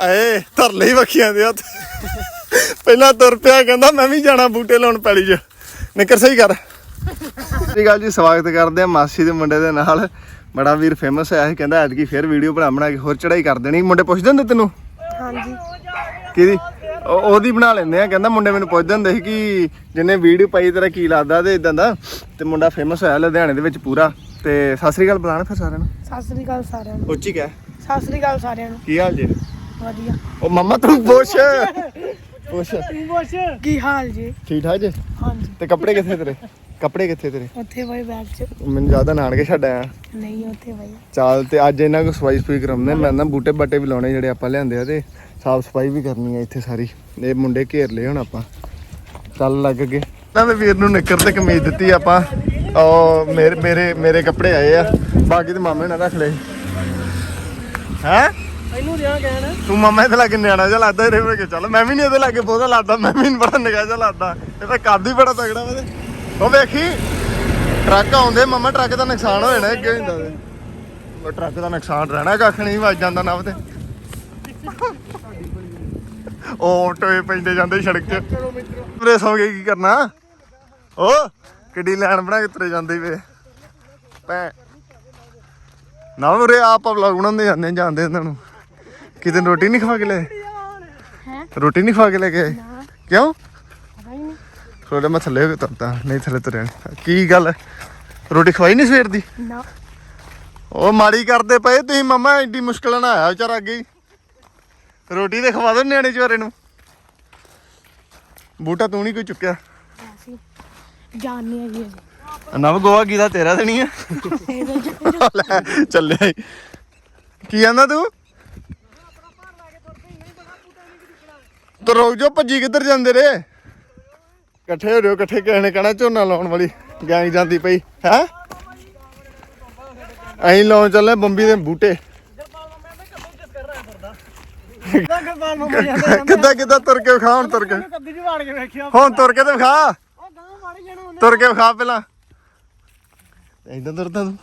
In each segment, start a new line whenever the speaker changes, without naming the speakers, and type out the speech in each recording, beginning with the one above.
ਆਏ ਧਰ ਲਈ ਵਖੀਆਂ ਦੇ ਹੱਥ। ਪਹਿਲਾਂ ਤੁਰ ਪਿਆ ਕਹਿੰਦਾ ਮੈਂ ਵੀ ਜਾਣਾ ਬੂਟੇ ਲਾਉਣ ਪੈਲੀ 'ਚ। ਨਿਕਰ ਸਹੀ ਕਰ। ਸਹੀ ਗੱਲ ਜੀ ਸਵਾਗਤ ਕਰਦੇ ਆ ਮਾਸੀ ਦੇ ਮੁੰਡੇ ਦੇ ਨਾਲ। ਬੜਾ ਵੀਰ ਫੇਮਸ ਹੋਇਆ ਸੀ ਕਹਿੰਦਾ ਐਤਕੀ ਫੇਰ ਵੀਡੀਓ ਬਣਾ ਬਣਾ ਕੇ ਹੋਰ ਚੜਾਈ ਕਰ ਦੇਣੀ। ਮੁੰਡੇ ਪੁੱਛਦੇ ਹੁੰਦੇ ਤੈਨੂੰ?
ਹਾਂਜੀ।
ਕਿਹਦੀ? ਉਹ- ਉਹਦੀ ਬਣਾ ਲੈਂਦੇ ਆ ਕਹਿੰਦਾ ਮੁੰਡੇ ਮੈਨੂੰ ਪੁੱਛਦੇ ਹੁੰਦੇ ਸੀ ਕਿ ਜਿੰਨੇ ਵੀਡੀਓ ਪਾਈ ਤੇਰਾ ਕੀ ਲੱਗਦਾ ਤੇ ਇਦਾਂ ਦਾ। ਤੇ ਮੁੰਡਾ ਫੇਮਸ ਹੋਇਆ ਲੁਧਿਆਣੇ ਦੇ ਵਿੱਚ ਪੂਰਾ। ਤੇ ਸਤਿ ਸ੍ਰੀ ਅਕਾਲ ਬੁਲਾਣਾ ਫਿਰ ਸਾਰਿਆਂ ਨੂੰ।
ਸਤਿ ਸ੍ਰੀ ਅਕਾਲ ਸਾਰਿਆਂ ਨੂੰ।
ਉੱਚੀ ਕਹਿ।
ਸਤਿ ਸ੍ਰੀ ਅਕਾਲ ਸਾਰਿਆਂ ਨੂੰ।
ਕੀ ਹਾਲ ਜੀ?
ਵਧੀਆ।
ਉਹ ਮੰਮਾ ਤੂੰ ਪੁੱਛ। ਪੁੱਛ।
ਕੀ ਹਾਲ ਜੀ?
ਠੀਕ ਠਾਕ ਜੀ?
ਹਾਂਜੀ।
ਤੇ ਕੱਪੜੇ ਕਿੱਥੇ ਤੇਰੇ? ਕੱਪੜੇ ਕਿੱਥੇ ਤੇਰੇ?
ਉੱਥੇ ਬਈ ਬੈਗ 'ਚ।
ਮੈਨੂੰ ਜ਼ਿਆਦਾ ਨਾਨਕੇ ਛੱਡ ਆਇਆ।
ਨਹੀਂ ਉੱਥੇ ਬਈ।
ਚਾਲ ਤੇ ਅੱਜ ਇਹਨਾਂ ਕੋ ਸਫ਼ਾਈ ਸਫ਼ਾਈ ਕਰਾਉਂਦੇ ਮੈਂ ਨਾ ਬੂਟੇ ਬਾਟੇ ਵੀ ਲਾਉਣੇ ਜਿਹੜੇ ਆਪਾਂ ਲਿਆਂਦੇ ਆ ਤੇ ਸਾਫ਼ ਸਫ਼ਾਈ ਵੀ ਕਰਨੀ ਆ ਇੱਥੇ ਸਾਰੀ। ਇਹ ਮੁੰਡੇ ਘੇਰ ਲਏ ਹੁਣ ਆਪਾਂ। ਚੱਲ ਲੱਗ ਗਏ। ਇਹਨਾਂ ਦੇ ਵੀਰ ਨੂੰ ਨਿੱਕਰ ਤੇ ਕਮੀਜ਼ ਦਿੱਤੀ ਆਪਾਂ। ਉਹ ਮੇਰੇ ਮੇਰੇ ਮੇਰੇ ਕੱਪੜੇ ਆਏ ਆ। ਬਾਕੀ ਤੇ ਮਾਮੇ ਨਾਲ ਰੱਖ ਲਏ। ਹੈ?
ਇਹਨੂੰ ਰਿਆ ਕਹਿਣ।
ਤੂੰ ਮਾਮਾ ਇਹਦੇ ਲਾਗੇ ਨਿਆਣਾ ਜਿਹਾ ਲੱਗਦਾ, ਇਹਦੇ ਵਿੱਚ ਚੱਲ, ਮੈਂ ਵੀ ਨਹੀਂ ਇਹਦੇ ਲਾਗੇ ਬਹੁਤਾ ਲੱਗਦਾ, ਮੈਂ ਵੀ ਨੀ ਬੜਾ ਨਿਗਾਹ ਜਿਹਾ ਲੱਗਦਾ। ਇਹ ਤਾਂ ਕੱਦ ਹੀ ਬੜਾ ਤਗੜਾ ਵਾ ਤੇ ਉਹ ਵੇਖੀ, ਟਰੱਕ ਆਉਂਦੇ, ਮਾਮਾ ਟਰੱਕ ਦਾ ਨੁਕਸਾਨ ਹੋ ਜਾਣਾ, ਅੱਗੇ ਹੁੰਦਾ ਤੇ ਉਹ ਟਰੱਕ ਦਾ ਨੁਕਸਾਨ ਰਹਿਣਾ, ਕੱਖ ਨਹੀਂ ਵੱਜ ਜਾਂਦਾ ਨਵ ਤੇ। ਉਹ ਟੋਏ ਪੈਂਦੇ ਜਾਂਦੇ ਸੜਕ 'ਚ ਵੀਰੇ ਸੌ ਕੀ ਕਰਨਾ? ਓ, ਕਿੱਡੀ ਲਾਈਨ ਬਣਾ ਕੇ ਤੁਰੇ ਜਾਂਦੇ ਵੇ। ਭੈ ਨਾ ਵੀਰੇ ਆਪ ਵਲੌਗ ਬਣਾਉਂਦੇ ਜਾਂਦੇ ਜਾਂਦੇ ਇਹਨਾਂ ਨੂੰ। ਕਿਤੇ ਰੋਟੀ ਨਹੀਂ ਖਵਾ ਕੇ ਲੈ
ਹੈ?
ਰੋਟੀ ਨਹੀਂ ਖਵਾ ਕੇ ਲੈ ਕੇ ਆਏ? ਕਿਉਂ?
ਪਤਾ ਹੀ ਨਹੀਂ।
ਥੋੜਾ ਮੈਂ ਥੱਲੇ ਹੋ ਕੇ ਤੁਰਦਾ ਨਹੀਂ ਥੱਲੇ ਤੁਰਿਆ ਨੀ। ਕੀ ਗੱਲ ਰੋਟੀ ਖਵਾਈ ਨਹੀਂ ਸਵੇਰ ਦੀ?
ਨਾ।
ਉਹ ਮਾੜੀ ਕਰਦੇ ਪਏ ਤੁਸੀਂ ਮਮਾ ਐਡੀ ਮੁਸ਼ਕਲ ਨਾਲ ਆਇਆ ਵਿਚਾਰਾ ਅੱਗੇ ਹੀ। ਰੋਟੀ ਤੇ ਖਵਾ ਦੋ ਨਿਆਣੇ ਚਵਾਰੇ ਨੂੰ। ਬੂਟਾ ਤੂੰ ਨਹੀਂ ਕੋਈ ਚੁੱਕਿਆ?
ਅਸੀਂ ਜਾਣਨੀ ਹੈਗੀ ਅਸੀਂ।
ਨਵ ਗੋਆ ਗੀਦਾ ਤੇਰਾ ਤੇ ਨਹੀਂ ਆ? ਚੱਲਿਆ ਈ। ਕੀ ਕਹਿੰਦਾ ਤੂੰ? ਤੋ ਰੁਕ ਜਾ ਭੱਜੀ ਕਿੱਧਰ ਜਾਂਦੇ ਰੇ ਇਕੱਠੇ ਹੋ ਰਿਓ ਇਕੱਠੇ ਕਿਸੇ ਨੇ ਕਹਿਣਾ ਝੋਨਾ ਲਾਉਣ ਵਾਲੀ ਗਾਈ ਜਾਂਦੀ ਪਈ ਹੈ? ਅਸੀਂ ਲਾਉਣ ਚੱਲੇ ਬੰਬੀ ਦੇ ਬੂਟੇ। ਕਿੱਦਾਂ ਕਿੱਦਾਂ ਤੁਰ ਕੇ ਵਿਖਾ ਹੁਣ ਤੁਰ ਕੇ? ਹੁਣ ਤੁਰ ਕੇ ਤੇ ਵਿਖਾ। ਤੁਰ ਕੇ ਵਿਖਾ ਪਹਿਲਾਂ। ਏਦਾਂ ਤੁਰਦਾ ਤੂੰ?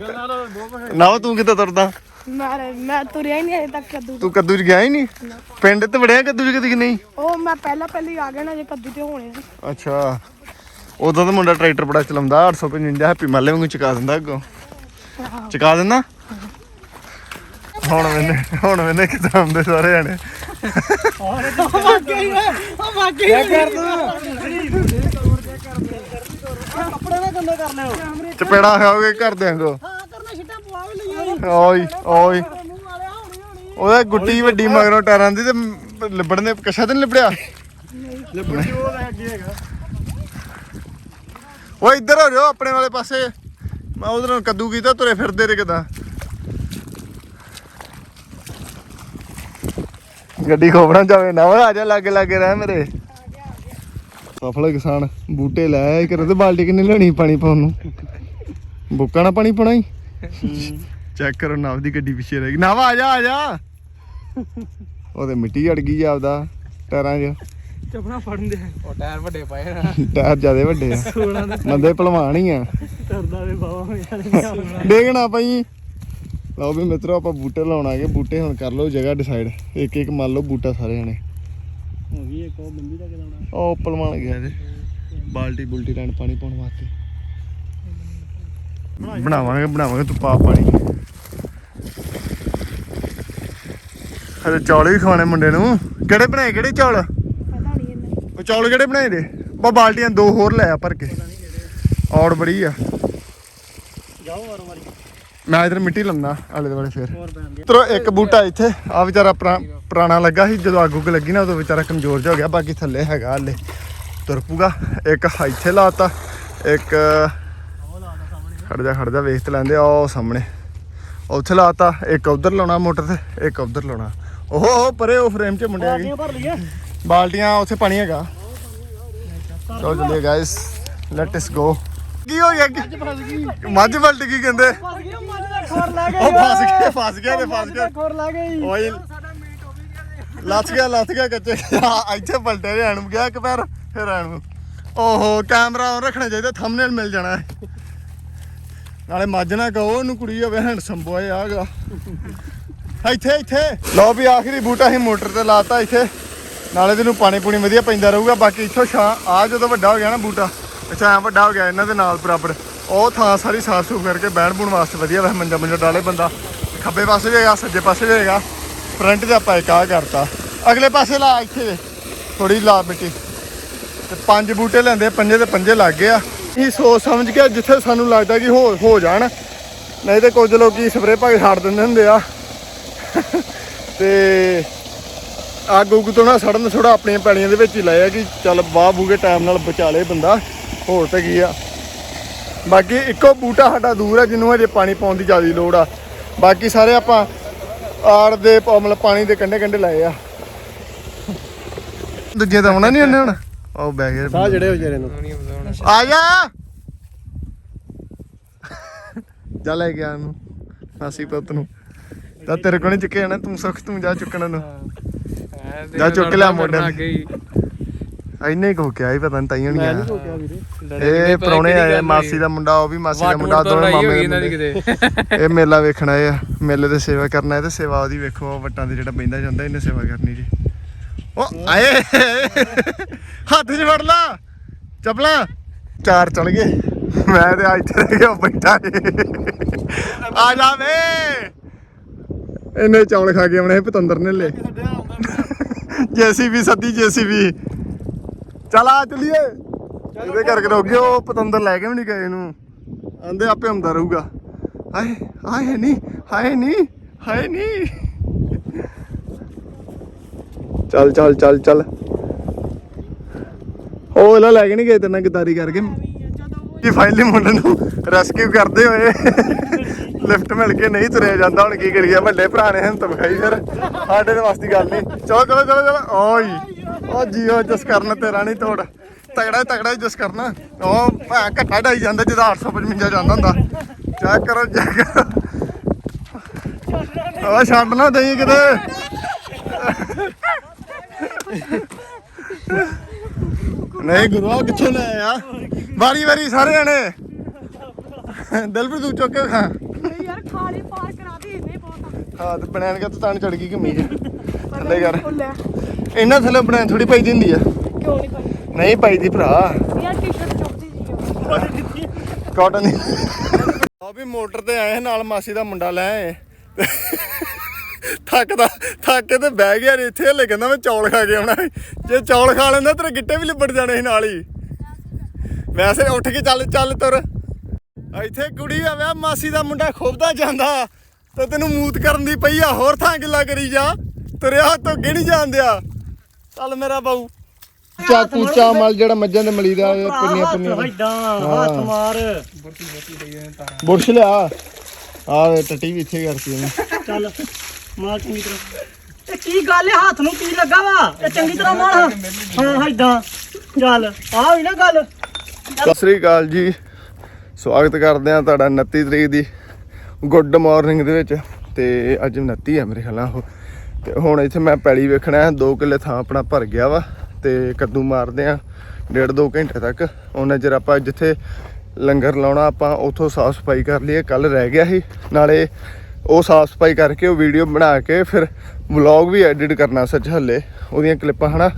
ਗੱਲਾਂ ਦਾ
ਨਾ ਤੂੰ ਕਿੱਦਾਂ ਤੁਰਦਾ?
ਮੈਂ ਮੈਂ ਤੁਰਿਆ ਹੀ ਨਹੀਂ ਅਜੇ ਤੱਕ ਕੱਦੂ
ਤੂੰ। ਕੱਦੂ ਚ ਗਿਆ ਹੀ ਨਹੀਂ? ਪਿੰਡ ਤੇ ਵੜਿਆ ਕੱਦੂ ਚ ਕਦੀ ਕਿ ਨਹੀਂ?
ਉਹ ਮੈਂ ਪਹਿਲਾਂ ਪਹਿਲੀ ਆ ਗਿਆ ਨਾ ਜੇ ਕੱਦੂ ਤੇ ਹੋਣੇ ਸੀ।
ਅੱਛਾ। ਉਦੋਂ ਤਾਂ ਮੁੰਡਾ ਟਰੈਕਟਰ ਬੜਾ ਚਲਾਉਂਦਾ 855 ਹੈਪੀ ਮਾਲੇ ਵਾਂਗੂ ਚਕਾ ਦਿੰਦਾ ਅੱਗੋਂ। ਚਕਾ ਦਿੰਦਾ? ਹੁਣ ਮੈਨੇ ਹੁਣ ਮੈਨੇ ਕਿਦਾਂ ਆਉਂਦੇ ਸਾਰੇ ਜਾਣੇ।
ਉਹ ਵਾਕਈ ਉਹ ਵਾਕਈ ਕਰ ਕੱਪੜੇ ਨਾ ਗੰਦੇ ਕਰਨੇ ਹੋ
ਚਪੇੜਾ ਖਾਓਗੇ ਘਰ ਦੇ ਵਾਂਗੂ
ਹਾਂ ਕਰਨਾ ਛਿੱਟਾ ਪਵਾ ਵੀ ਲਈਏ
ਓਏ ਓਏ। ਉਹਦਾ ਗੁੱਟੀ ਵੱਡੀ ਮਗਰੋਂ ਟਾਇਰਾਂ ਦੀ ਤੇ ਲਿਬੜ ਨੇ ਕਸ਼ਾ ਤੇ ਲਿਬੜਿਆ?
ਲੱਭੀ ਉਹ ਲੈ ਅੱਗੇ ਹੈਗਾ।
ਓਏ ਇੱਧਰ ਹੋ ਜਾਓ ਆਪਣੇ ਵਾਲੇ ਪਾਸੇ। ਮੈਂ ਉਧਰੋਂ ਕੱਦੂ ਕੀਤਾ ਤੁਰੇ ਫਿਰਦੇ ਰੇ ਕਿਦਾਂ? ਗੱਡੀ ਖੋਬਣਾ ਜਾਵੇ ਨਾ ਆ ਜਾ ਲਾਗੇ ਲਾਗੇ ਰਹਿ ਮੇਰੇ। ਸਫਲ ਕਿਸਾਨ ਬੂਟੇ ਲੈ ਆਏ ਕਰੇ ਤੇ ਬਾਲਟੀ ਕਿੰਨੀ ਲੈਣੀ ਪਾਣੀ ਪਾਉਣ ਨੂੰ? ਬੁੱਕਾ ਨਾ ਪਾਣੀ ਪਾਉਣਾ ਹੀ। ਚੈੱਕ ਕਰੋ ਨਵ ਦੀ ਗੱਡੀ ਪਿੱਛੇ ਰਹਿ ਗਈ। ਨਵ ਆ ਜਾ ਆ ਜਾ। ਉਹਦੇ ਮਿੱਟੀ ਅੜ ਗਈ ਆ ਆਪਦਾ ਟਾਇਰਾਂ 'ਚ।
ਚਪਣਾ ਫੜਨ ਦੇ। ਉਹ ਟਾਇਰ ਵੱਡੇ ਪਏ ਨਾ
ਟਾਇਰ ਜਿਆਦੇ ਵੱਡੇ ਆ। ਬੰਦੇ ਭਲਵਾਨ ਹੀ ਆ।
ਕਰਦਾ ਦੇ ਬਾਵਾ
ਡੇਗਣਾ ਪਈ ਲਓ ਵੀ ਮਿੱਤਰੋ ਆਪਾਂ ਬੂਟੇ ਲਾਉਣਾਗੇ ਬੂਟੇ ਹੁਣ ਕਰ ਲਓ ਜਗ੍ਹਾ ਡਿਸਾਈਡ ਇੱਕ ਇੱਕ ਮੰਨ ਲਓ ਬੂਟਾ ਸਾਰੇ ਜਣੇ।
ਹੋ ਗਈ ਇੱਕ ਉਹ ਬੰਦੀ ਦਾ ਕਿਦਾਉਣਾ
ਉਹ ਭਲਵਾਨ ਗਿਆ ਜੇ ਬਾਲਟੀ ਬੁਲਟੀ ਲੈਣ ਪਾਣੀ ਪਾਉਣ ਵਾਸਤੇ। ਬਣਾਵਾਂਗੇ ਬਣਾਵਾਂਗੇ ਤੂੰ ਪਾ ਪਾਣੀ। ਹਲੇ ਚੌਲ ਵੀ ਖਵਾਣੇ ਮੁੰਡੇ ਨੂੰ। ਕਿਹੜੇ ਬਣਾਏ ਕਿਹੜੇ ਚੌਲ?
ਪਤਾ ਨਹੀਂ ਇਹਨੇ।
ਉਹ ਚੌਲ ਕਿਹੜੇ ਬਣਾਏ ਦੇ? ਬਾ ਬਾਲਟੀਆਂ ਦੋ ਹੋਰ ਲੈ ਆ ਭਰ ਕੇ। ਔੜ ਬੜੀ ਆ।
ਜਾਓ ਵਾਰ ਵਾਰੀ।
ਮੈਂ ਇਧਰ ਮਿੱਟੀ ਲੰਨਾ ਆਲੇ ਦੁਆਲੇ ਫੇਰ।
ਹੋਰ
ਤਰੋ ਇੱਕ ਬੂਟਾ ਇੱਥੇ। ਆ ਵਿਚਾਰਾ ਪੁਰਾ- ਪੁਰਾਣਾ ਲੱਗਾ ਸੀ ਜਦੋਂ ਅੱਗ ਉੱਗ ਲੱਗੀ ਨਾ ਉਦੋਂ ਵਿਚਾਰਾ ਕਮਜ਼ੋਰ ਜਿਹਾ ਹੋ ਗਿਆ ਬਾਕੀ ਥੱਲੇ ਹੈਗਾ ਹਲੇ। ਤੁਰ ਪੂਗਾ ਇੱਕ ਇੱਥੇ ਲਾਤਾ ਇੱਕ ਖੜ ਜਾ ਖੜ ਜਾ ਵੇਖ ਤੇ ਲੈਂਦੇ ਆ ਉਹ ਸਾਹਮਣੇ। ਉੱਥੇ ਲਾਤਾ ਇੱਕ ਉਧਰ ਲਾਉਣਾ ਮੋਟਰ ਤੇ ਇੱਕ ਉਧਰ ਲਾਉਣਾ। ਓਹੋ ਪਰੇ ਉਹ ਫਰੇਮ 'ਚ ਮੁੰਡੇ ਆ ਗਏ।
ਭਰ ਲਈਏ
ਬਾਲਟੀਆਂ ਉੱਥੇ ਪਾਣੀ ਹੈਗਾ। ਚਲੋ ਚੱਲੀਏ ਗਾਇਸ ਲੈਟ ਅਸ ਗੋ ਕੀ ਹੋ ਗਿਆ ਕੀ-
ਫਸ ਗਈ।
ਮੱਝ ਪਲਟ ਕਹਿੰਦੇ।
ਫਸ ਗਈ ਉਹ ਮੱਝ ਦਾ ਖੋਰ ਲੈ ਗਈ।
ਉਹ ਫਸ ਗਿਆ ਫਸ ਗਿਆ ਤੇ ਫਸ ਗਿਆ
ਖੋਰ ਲੈ ਗਈ।
ਓਏ
ਗਿਆ
ਲੱਥ ਗਿਆ ਲੱਥ ਗਿਆ ਕੱਚੇ। ਇੱਥੇ ਪਲਟੇ ਰਹਿਣ ਗਿਆ ਇੱਕ ਪੈਰ ਫਿਰ ਨੂੰ ਓਹੋ ਕੈਮਰਾ ਰੱਖਣਾ ਚਾਹੀਦਾ ਥੰਬਨੇਲ ਮਿਲ ਜਾਣਾ। ਨਾਲੇ ਮੱਝ ਨਾ ਕਹੋ, ਉਹਨੂੰ ਕੁੜੀ ਹੋਵੇ ਹੈਂਡਸਮ ਬੋਏ ਆਗਾ। ਇੱਥੇ ਇੱਥੇ। ਲਓ ਵੀ ਆਖਰੀ ਬੂਟਾ ਅਸੀਂ ਮੋਟਰ ਤੇ ਲਾਤਾ ਇੱਥੇ। ਨਾਲੇ ਤੈਨੂੰ ਪਾਣੀ ਪੂਣੀ ਵਧੀਆ ਪੈਂਦਾ ਰਹੂਗਾ। ਬਾਕੀ ਇੱਥੋਂ ਛਾਂ ਆ ਜਦੋਂ ਵੱਡਾ ਹੋ ਗਿਆ ਨਾ ਬੂਟਾ, ਅੱਛਾ, ਐਂ ਵੱਡਾ ਹੋ ਗਿਆ ਇਹਨਾਂ ਦੇ ਨਾਲ ਬਰਾਬਰ। ਉਹ ਥਾਂ ਸਾਰੀ ਸਾਫ਼ ਸੁਫ ਕਰਕੇ ਬਹਿਣ ਬੂਣ ਵਾਸਤੇ ਵਧੀਆ ਵੈਸੇ ਮੰਜਾ ਮੰਜਾ ਡਾਲੇ ਬੰਦਾ। ਖੱਬੇ ਪਾਸੇ ਵੀ ਹੈਗਾ, ਸੱਜੇ ਪਾਸੇ ਵੀ ਹੈਗਾ। ਫਰੰਟ ਤੇ ਆਪਾਂ ਇੱਕ ਆਹ ਕਰਤਾ। ਅਗਲੇ ਪਾਸੇ ਲਾ ਇੱਥੇ। ਥੋੜੀ ਲਾ ਮਿੱਟੀ। ਤੇ ਪੰਜ ਬੂਟੇ ਲੈਂਦੇ, ਪੰਜੇ ਤੇ ਪੰਜੇ ਲੱਗ ਗਏ ਆ। ਇਹ ਸੋਚ ਸਮਝ ਕੇ ਜਿੱਥੇ ਸਾਨੂੰ ਲੱਗਦਾ ਕਿ ਹੋ ਹੋ ਜਾਣ। ਨਹੀਂ ਤੇ ਕੁਝ ਲੋਕੀ ਸਪਰੇ ਪਾ ਕੇ ਛੱਡ ਦਿੰਦੇ ਹੁੰਦੇ ਆ। ਤੇ ਅੱਗ ਉੱਗ ਤੋਂ ਨਾ ਸੜਨ ਥੋੜਾ ਆਪਣੀਆਂ ਪੈੜੀਆਂ ਦੇ ਵਿੱਚ ਹੀ ਲਾਇਆ ਕਿ ਚੱਲ ਬਾਹ ਬੂਗੇ ਟਾਈਮ ਨਾਲ ਬਚਾ ਲੇ ਬੰਦਾ। ਹੋਰ ਤੇ ਕੀ ਆ। ਬਾਕੀ ਇੱਕੋ ਬੂਟਾ ਸਾਡਾ ਦੂਰ ਆ ਜਿਹਨੂੰ ਹਜੇ ਪਾਣੀ ਪਾਉਣ ਦੀ ਜ਼ਿਆਦਾ ਲੋੜ ਆ। ਬਾਕੀ ਸਾਰੇ ਆਪਾਂ ਆੜ ਦੇ ਮਤਲਬ ਪਾਣੀ ਦੇ ਕੰਢੇ ਕੰਢੇ ਲਾਏ ਆ। ਦੂਜੇ ਤਾਂ ਆਉਣਾ ਨਹੀਂ ਉਹਨੇ ਹੁਣ। ਉਹ
ਸਾਹ ਜਿਹੜੇ ਵਿਚਾਰੇ ਨੂੰ।
ਆ ਜਾ। ਜਾ ਲੈ ਗਿਆ ਉਹਨੂੰ ਮਾਸੀ ਪੁੱਤ ਨੂੰ। ਤਾਂ ਤੇਰੇ ਕੋਲ ਨਹੀਂ ਚੁੱਕਿਆ ਜਾਣਾ ਤੂੰ ਸੁੱਖ ਤੂੰ ਜਾ ਚੁੱਕਣ ਨੂੰ। ਜਾ ਚੁੱਕ ਲਿਆ ਮੋਢੇ ਤੇ। ਇੰਨੇ ਕੋ ਕਿਹਾ ਹੀ ਪਤਾ ਨਹੀਂ ਤਾਈਆਂ ਨਹੀਂ
ਵੀਰੇ।
ਇਹ ਪ੍ਰਾਹੁਣੇ ਆਏ ਮਾਸੀ ਦਾ ਮੁੰਡਾ ਉਹ ਵੀ ਮਾਸੀ ਦਾ ਮੁੰਡਾ ਦੋਵੇਂ ਮਾਮੇ। ਇਹ ਮੇਲਾ ਵੇਖਣ ਆਏ ਆ ਮੇਲੇ ਤੇ ਸੇਵਾ ਕਰਨ ਆਏ ਤੇ ਸੇਵਾ ਉਹਦੀ ਵੇਖੋ ਉਹ ਵੱਟਾਂ ਦੇ ਜਿਹੜਾ ਬੈਂਦਾ ਜਾਂਦਾ ਇਹਨੇ ਸੇਵਾ ਕਰਨੀ ਜੀ। ਉਹ ਆਏ। ਹੱਥ 'ਚ ਫੜ ਲਾ। ਚੱਪਲਾਂ। ਚਾਰ ਚੜ ਗਏ। ਮੈਂ ਤੇ ਅੱਜ ਤੇ ਰਹਿ ਗਿਆ ਬੈਠਾ। ਆ ਜਾ ਵੇ। ਇਹਨੇ ਚੌਲ ਖਾ ਕੇ ਆਉਣੇ ਪਤੰਦਰ ਨੇ ਲੈ। ਜੇਸੀਬੀ ਸੱਦੀ ਜੇਸੀਬੀ। ਚਲ ਆ ਚਲੀਏ। ਇਹਦੇ ਕਰਕੇ ਰੁਕ ਗਿਆ ਉਹ ਪਤੰਦਰ ਲੈ ਕੇ ਵੀ ਨਹੀਂ ਗਏ ਇਹਨੂੰ। ਆਂਦੇ ਆਪੇ ਹੁੰਦਾ ਰਹੂਗਾ। ਹਾਏ ਹਾਏ ਨਹੀਂ ਹਾਏ ਨਹੀਂ ਹਾਏ ਨਹੀਂ ਚੱਲ ਚੱਲ ਚੱਲ ਚੱਲ। ਉਹ ਇਹਲਾ ਲੈ ਕੇ ਨਹੀਂ ਗਏ ਤੇ ਨਾ ਗਦਾਰੀ ਕਰਕੇ। ਕੀ ਫਾਈਨਲੀ ਮੁੰਡੇ ਨੂੰ ਰੈਸਕਿਊ ਕਰਦੇ ਹੋਏ ਲਿਫਟ ਮਿਲ ਕੇ ਨਹੀਂ ਤੁਰਿਆ ਜਾਂਦਾ, ਹੁਣ ਕੀ ਕਰੀਏ? ਵੱਡੇ ਭਰਾ ਨੇ ਹੰਤ ਵਿਖਾਈ ਫਿਰ। ਸਾਡੇ ਦੇ ਵਾਸਤੇ ਗੱਲ ਨਹੀਂ। ਚਲੋ ਚਲੋ ਚਲੋ ਚਲੋ। ਓਏ, ਓ ਜੀਓ, ਜਸ ਕਰਨ, ਤੇਰਾ ਨਹੀਂ ਤੋੜ। ਤਗੜਾ ਤਗੜਾ ਜਸ ਕਰਨਾ। ਉਹ ਭਾ ਘੱਟਾ ਡਾਈ ਜਾਂਦਾ, ਜਿਹਦਾ 855 ਜਾਂਦਾ ਹੁੰਦਾ। ਚੈੱਕ ਕਰੋ ਚੈੱਕ ਕਰੋ। ਉਹ ਛੱਡ ਨਾ ਦੇਈ ਕਿਤੇ। ਨਹੀਂ ਗੁਰੂਆ ਕਿੱਥੋਂ ਲੈ ਆ ਵਾਰੀ ਵਾਰੀ ਸਾਰੇ ਜਣੇ। ਦਿਲਪ੍ਰੀਤ ਤੂੰ ਚੁੱਕ ਕੇ ਖਾ।
ਯਾਰ ਖਾਲੀ ਪਾਰ ਕਰਾ ਦੇ ਇੰਨੇ ਬਹੁਤ
ਹਾਂ ਤੇ ਬਣਾਣ ਕੇ ਤਾਂ ਚੜ ਗਈ ਕਮੀਜ਼। ਥੱਲੇ ਕਰ। ਇਹਨਾਂ ਥੱਲੇ ਬਣਾਣ ਥੋੜੀ ਪਾਈ ਦੀ ਹੁੰਦੀ ਆ।
ਕਿਉਂ ਨਹੀਂ ਪਾਈ?
ਨਹੀਂ ਪਾਈ ਦੀ ਭਰਾ।
ਯਾਰ ਟੀ-ਸ਼ਰਟ ਚੁੱਕਦੀ ਜੀ
ਕਾਟਨ ਦੀ। ਆ ਵੀ ਮੋਟਰ ਤੇ ਆਏ ਨਾਲ ਮਾਸੀ ਦਾ ਮੁੰਡਾ ਲੈ ਆਏ। ਥੱਕਦਾ ਥੱਕ ਕੇ ਤੇ ਬਹਿ ਗਿਆ ਨੀ ਇੱਥੇ ਹਲੇ ਕਹਿੰਦਾ ਮੈਂ ਚੌਲ ਖਾ ਕੇ ਆਉਣਾ। ਜੇ ਚੌਲ ਖਾ ਲੈਂਦਾ ਤੇਰੇ ਗਿੱਟੇ ਵੀ ਲਿਬੜ ਜਾਣੇ ਸੀ ਨਾਲ ਹੀ। ਵੈਸੇ ਉੱਠ ਕੇ ਚੱਲ ਚੱਲ ਤੁਰ। ਇੱਥੇ ਕੁੜੀ ਆ ਵਿਆਹ ਮਾਸੀ ਦਾ ਮੁੰਡਾ ਖੋਬਦਾ ਜਾਂਦਾ ਤੇ ਤੈਨੂੰ ਮੂਤ ਕਰਨ ਦੀ ਪਈ ਆ ਹੋਰ ਥਾਂ ਗਿੱਲਾ ਕਰੀ ਜਾ। ਤੁਰਿਆ ਤੋਂ ਗਿਣੀ ਜਾਂਦਿਆ ਚੱਲ ਮੇਰਾ ਬਾਊ। ਚਾਕੂ ਚਾਮਲ ਜਿਹੜਾ ਮੱਝਾਂ ਦੇ ਮਲੀ ਦਾ ਪਿੰਨੀਆਂ ਪਿੰਨੀਆਂ।
ਇਦਾਂ ਹੱਥ ਮਾਰ।
ਬੁਰਸ਼ ਲਿਆ। ਆ ਟੱਟੀ ਵੀ ਇੱਥੇ ਕਰਤੀ ਇਹਨੇ
ਚੱਲ। ਮਾਰ ਚੰਗੀ ਤਰ੍ਹਾਂ। ਇਹ ਕੀ ਗੱਲ ਹੈ? ਹੱਥ ਨੂੰ ਕੀ ਲੱਗਾ ਵਾ? ਇਹ ਚੰਗੀ ਤਰ੍ਹਾਂ ਮਾਰ ਹਾਂ ਇਦਾਂ ਚੱਲ ਆ ਵੀ ਨਾ ਗੱਲ।
ਸਤਿ ਸ੍ਰੀ ਅਕਾਲ ਜੀ। ਸਵਾਗਤ ਕਰਦੇ ਆ ਤੁਹਾਡਾ 29 ਤਰੀਕ ਦੀ ਗੁੱਡ ਮਾਰਨਿੰਗ ਦੇ ਵਿੱਚ। ਤੇ ਅੱਜ 29 ਹੈ ਮੇਰੇ ਖਿਆਲ ਨਾਲ ਉਹ। ਤੇ ਹੁਣ ਇੱਥੇ ਮੈਂ ਪੈਲੀ ਵੇਖਣਾ ਹੈ 2 ਕਿੱਲੇ ਥਾਂ ਆਪਣਾ ਭਰ ਗਿਆ ਵਾ। ਤੇ ਕੱਦੂ ਮਾਰਦੇ ਆ ਡੇਢ ਦੋ ਘੰਟੇ ਤੱਕ। ਉਹਨਾਂ ਚਿਰ ਆਪਾਂ ਜਿੱਥੇ ਲੰਗਰ ਲਾਉਣਾ, ਆਪਾਂ ਉਥੋਂ ਸਾਫ਼ ਸਫ਼ਾਈ ਕਰ ਲਈਏ। ਕੱਲ ਰਹਿ ਗਿਆ ਸੀ। ਨਾਲੇ ਉਹ ਸਾਫ਼ ਸਫ਼ਾਈ ਕਰਕੇ, ਉਹ ਵੀਡੀਓ ਬਣਾ ਕੇ, ਫਿਰ ਵਲੌਗ ਵੀ ਐਡਿਟ ਕਰਨਾ ਸੱਚ ਹੱਲੇ। ਉਹਦੀਆਂ ਕਲਿੱਪਾਂ ਹਨਾ,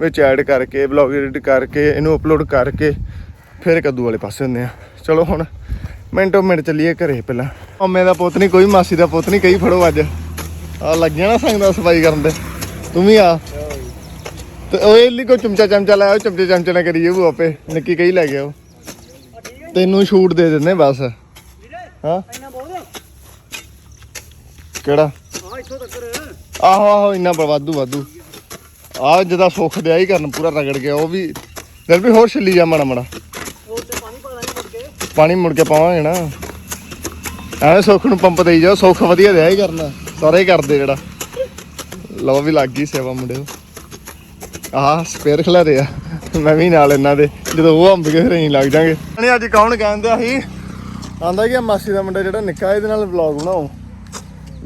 ਵਿੱਚ ਐਡ ਕਰਕੇ, ਵਲੌਗ ਐਡਿਟ ਕਰਕੇ, ਇਹਨੂੰ ਅਪਲੋਡ ਕਰਕੇ, ਫਿਰ ਕੱਦੂ ਵਾਲੇ ਪਾਸੇ ਹੁੰਦੇ ਆ। ਚਲੋ ਹੁਣ, ਮਿੰਟੋ ਮਿੰਟ ਚੱਲੀਏ ਘਰੇ ਪਹਿਲਾਂ। ਅੰਮੇ ਦਾ ਪੁੱਤ ਨਹੀਂ, ਕੋਈ ਮਾਸੀ ਦਾ ਪੁੱਤ ਨਹੀਂ, ਕਈ ਫੜੋ ਅੱਜ। ਆ ਲੱਗ ਜਾਣਾ ਸੰਗ ਦਾ ਸਫ਼ਾਈ ਕਰਨ ਦੇ। ਤੂੰ ਵੀ ਆ। ਤੇ ਉਹ ਇਹ ਲਈ ਕੋ ਚਮਚਾ ਚਮਚਾ ਲਾਇਆ ਚਮਚੇ ਚਮਚੇ ਨਾ ਕਰੀਏ ਉਹ ਆਪੇ। ਨਿੱਕੀ ਕਈ ਲੈ ਗਿਆ ਉਹ। ਤੈਨੂੰ ਛੂਟ ਦੇ ਦਿੰਦੇ ਬਸ। ਹਾਂ? ਕਿਹੜਾ?
ਆ ਇੱਥੋਂ ਤੱਕ
ਆਹੋ ਆਹੋ, ਇੰਨਾ ਬ- ਵਾਧੂ ਵਾਧੂ। ਆ ਜਿਹਦਾ ਸੁੱਖ ਦਿਆ ਹੀ ਕਰਨ, ਪੂਰਾ ਰਗੜ ਗਿਆ, ਉਹ ਵੀ ਦਿਲ ਵੀ ਹੋਰ ਛਿੱਲੀ ਜਾ ਮਾੜਾ ਮਾੜਾ।
ਉਹ ਤੇ ਪਾਣੀ ਪਾ ਲਾਂਗੇ ਮੁੜ ਕੇ
ਪਾਣੀ ਮੁੜ ਕੇ ਪਾਵਾਂਗੇ ਨਾ। ਐਵੇਂ ਸੁੱਖ ਨੂੰ ਪੰਪ ਦੇਈ ਜਾਓ, ਸੁੱਖ ਵਧੀਆ ਦਿਆ ਹੀ ਕਰਨਾ। ਸਾਰੇ ਕਰਦੇ ਜਿਹੜਾ। ਲਓ ਵੀ ਲੱਗ ਗਈ ਸੇਵਾ ਮੁੰਡਿਓ ਆਹ, ਸਪੇਅਰ ਖਿਲਾਰੇ ਆ। ਮੈਂ ਵੀ ਨਾਲ ਇਹਨਾਂ ਦੇ। ਜਦੋਂ ਉਹ ਅੰਬ ਗਏ, ਫਿਰ ਅਸੀਂ ਲੱਗ ਜਾਾਂਗੇ। ਅੱਜ ਕੌਣ ਕਹਿੰਦਾ ਸੀ? ਆਂਦਾ ਕਿ ਮਾਸੀ ਦਾ ਮੁੰਡਾ ਜਿਹੜਾ ਨਿੱਕਾ, ਇਹਦੇ ਨਾਲ ਵਲੌਗ ਬਣਾਓ।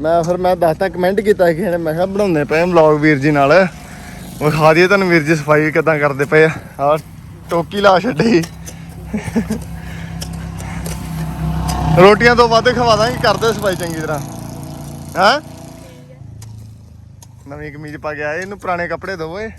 ਮੈਂ ਫਿਰ ਮੈਂ ਦੱਸਤਾ ਕਮੈਂਟ ਕੀਤਾ ਕਿ ਮੈਂ ਕਿਹਾ ਬਣਾਉਂਦੇ ਪਏ ਵਲੌਗ ਵੀਰ ਜੀ ਨਾਲ। ਵਿਖਾ ਦਈਏ ਤੁਹਾਨੂੰ ਵੀਰ ਜੀ ਸਫ਼ਾਈ ਕਿਦਾਂ ਕਰਦੇ ਪਏ ਆ। ਆਹ ਟੋਕੀ ਲਾ ਛੱਡੀ ਰੋਟੀਆਂ ਤੋਂ ਵੱਧ ਖਵਾ ਦਾਂਗੇ, ਕਰਦੇ ਸਫ਼ਾਈ ਚੰਗੀ ਤਰ੍ਹਾਂ। ਹੈਂ? ਨਵੀਂ ਕਮੀਜ਼ ਪਾ ਕੇ ਆਏ, ਇਹਨੂੰ ਪੁਰਾਣੇ ਕੱਪੜੇ ਦਵੋ ਏ